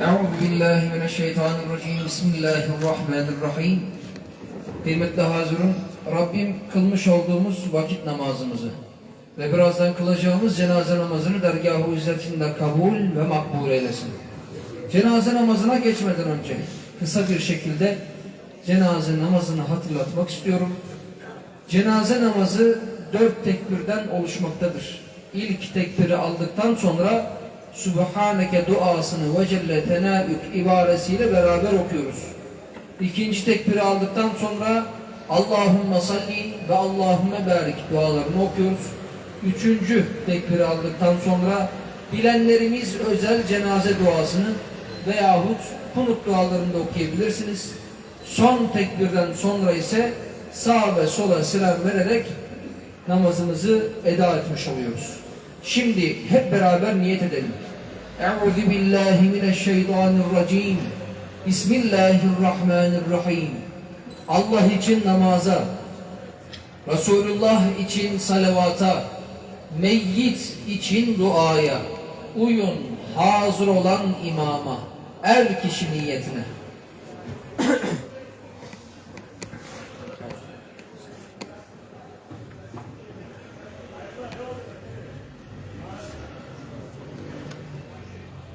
Euzu billahi mineşşeytanirracim. Bismillahirrahmanirrahim. Kıymetli hazırın, Rabbim kılmış olduğumuz vakit namazımızı ve birazdan kılacağımız cenaze namazını dergâh-ı izzetinde kabul ve makbul eylesin. Cenaze namazına geçmeden önce kısa bir şekilde cenaze namazını hatırlatmak istiyorum. Cenaze namazı dört tekbirden oluşmaktadır. İlk tekbiri aldıktan sonra Subhaneke duasını ve celle tenaük ibaresiyle beraber okuyoruz. İkinci tekbiri aldıktan sonra Allahümme salli ve Allahümme barik dualarını okuyoruz. Üçüncü tekbiri aldıktan sonra bilenlerimiz özel cenaze duasını veyahut kunut dualarını da okuyabilirsiniz. Son tekbirden sonra ise sağ ve sola selam vererek namazımızı eda etmiş oluyoruz. Şimdi hep beraber niyet edelim. Euzu billahi mineşşeytanirracim. Bismillahirrahmanirrahim. Allah için namaza, Resulullah için salavata, meyyit için duaya, uyun hazır olan imama, er kişi niyetine.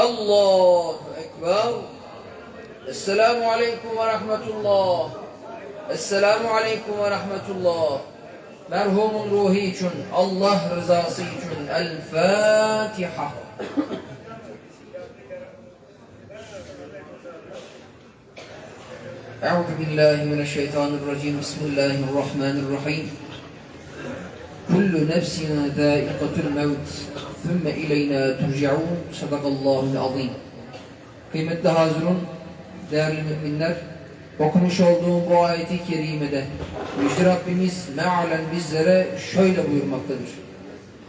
Allahu Ekber. Esselamu Aleyküm ve Rahmetullah. Esselamu Aleyküm ve Rahmetullah. Merhumun ruhi için, Allah rızası için El Fatiha. Euzu billahi mineşşeytanirracim. Bismillahirrahmanirrahim. Kullu nefsin zâikatul mevt. Thumma ileyna turcaun. Sadakallahul azim. Kıymetli hazırın, değerli müminler, okumuş olduğum bu ayeti kerimede Yüce Rabbimiz mealen bizlere şöyle buyurmaktadır.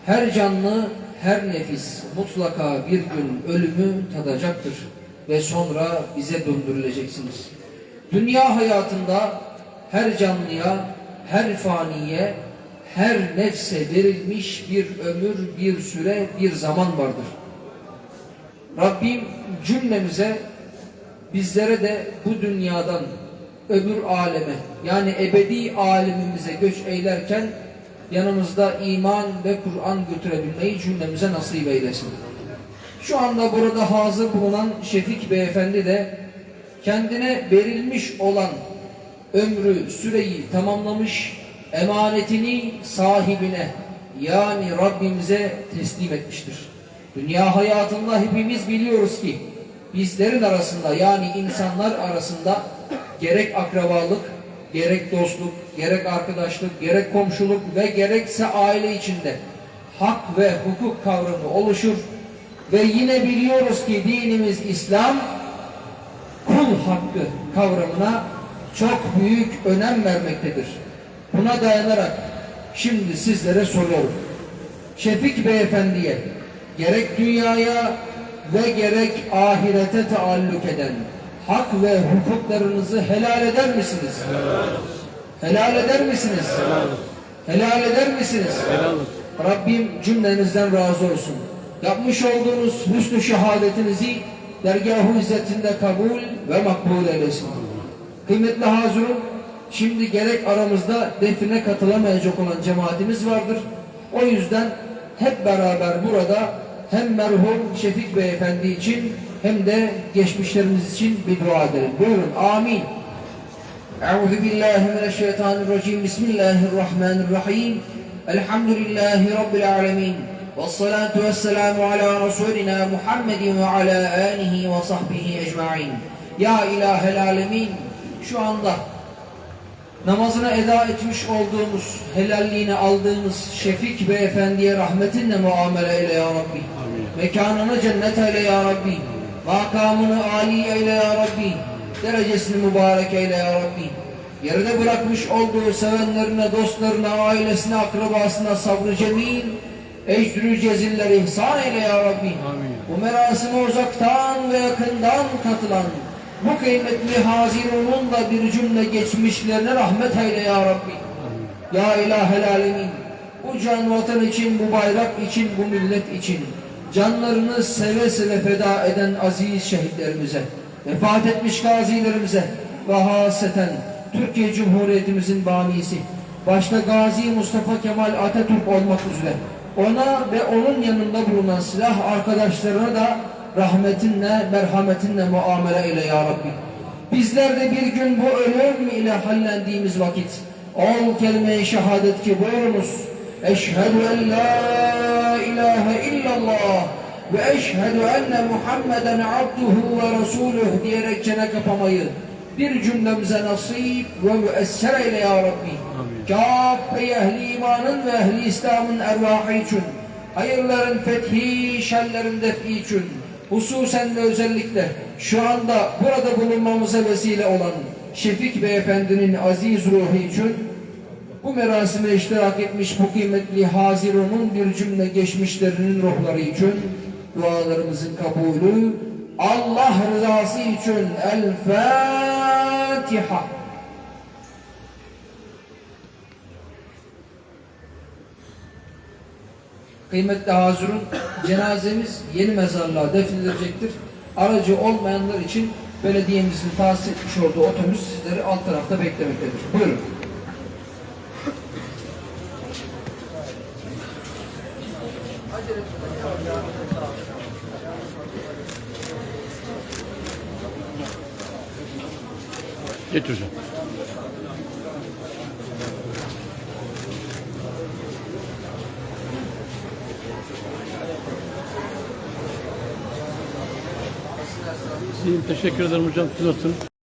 Her canlı, her nefis mutlaka bir gün ölümü tadacaktır ve sonra bize döndürüleceksiniz. Dünya hayatında her canlıya, her faniye, her nefse verilmiş bir ömür, bir süre, bir zaman vardır. Rabbim cümlemize bizlere de bu dünyadan öbür aleme yani ebedi alemimize göç eylerken yanımızda iman ve Kur'an götürebilmeyi cümlemize nasip eylesin. Şu anda burada hazır bulunan Şefik Beyefendi de kendine verilmiş olan ömrü, süreyi tamamlamış, emanetini sahibine yani Rabbimize teslim etmiştir. Dünya hayatında hepimiz biliyoruz ki bizlerin arasında yani insanlar arasında gerek akrabalık, gerek dostluk, gerek arkadaşlık, gerek komşuluk ve gerekse aile içinde hak ve hukuk kavramı oluşur ve yine biliyoruz ki dinimiz İslam kul hakkı kavramına çok büyük önem vermektedir. Buna dayanarak şimdi sizlere soruyorum. Şefik Beyefendi'ye gerek dünyaya ve gerek ahirete taalluk eden hak ve hukuklarınızı helal eder misiniz? Helal eder misiniz? Helal eder misiniz? Rabbim cümlenizden razı olsun. Yapmış olduğunuz hüsnü şehadetinizi izzetinde kabul ve makbul eylesin. Kıymetli hazırım, Şimdi gerek aramızda define katılamayacak olan cemaatimiz vardır. O yüzden hep beraber burada hem merhum Şefik Beyefendi için hem de geçmişlerimiz için bir dua edelim. Buyurun. Amin. Euzu billahi mineşşeytanirracim. Bismillahirrahmanirrahim. Elhamdülillahi rabbil alamin. Vessalatu vesselamu ala rasulina Muhammedin ve ala alihi ve sahbihi ecmaîn. Ya ilahel alemin. Şu anda namazını eda etmiş olduğumuz, helalliğini aldığımız Şefik Beyefendiye rahmetinle muamele eyle ya Rabbi. Mekanını cennet eyle ya Rabbi. Makamını âli eyle ya Rabbi. Derecesini mübarek eyle ya Rabbi. Geride bırakmış olduğu sevenlerine, dostlarına, ailesine, akrabasına sabrı cemil, ecrü ceziller ihsan eyle ya Rabbi. Bu merasime uzaktan ve yakından katılan, bu kıymetli Haziran'ın bir cümle geçmişlerine rahmet eyle ya Rabbi. Ya ilahel alemin, bu can vatan için, bu bayrak için, bu millet için canlarını seve seve feda eden aziz şehitlerimize, vefat etmiş gazilerimize ve haseten Türkiye Cumhuriyetimizin banisi, başta Gazi Mustafa Kemal Atatürk olmak üzere ona ve onun yanında bulunan silah arkadaşlarına da rahmetinle, merhametinle muamele eyle ya Rabbi. Bizler de bir gün bu ölüm ile hallendiğimiz vakit ol kelime-i şehadet ki buyurunuz. Eşhedü en la ilahe illallah ve eşhedü enne Muhammeden abduhu ve resuluh diyerek çene kapamayı bir cümlemize nasip ve müesser eyle ya Rabbi. Kâfe ehli imanın ve ehli İslam'ın ervahı için, hayırların fethi, şerlerin defi için, hususen ve özellikle şu anda burada bulunmamıza vesile olan Şefik Beyefendinin aziz ruhu için bu merasime iştirak etmiş bu kıymetli Haziran'ın bir cümle geçmişlerinin ruhları için dualarımızın kabulü Allah rızası için El Fatiha. Kıymetli Hazirun, cenazemiz yeni mezarlığa defnedilecektir. Aracı olmayanlar için belediyemizin tahsis etmiş olduğu otobüs sizleri alt tarafta beklemektedir. Buyurun. Geç Teşekkür ederim hocam. Siz nasılsınız?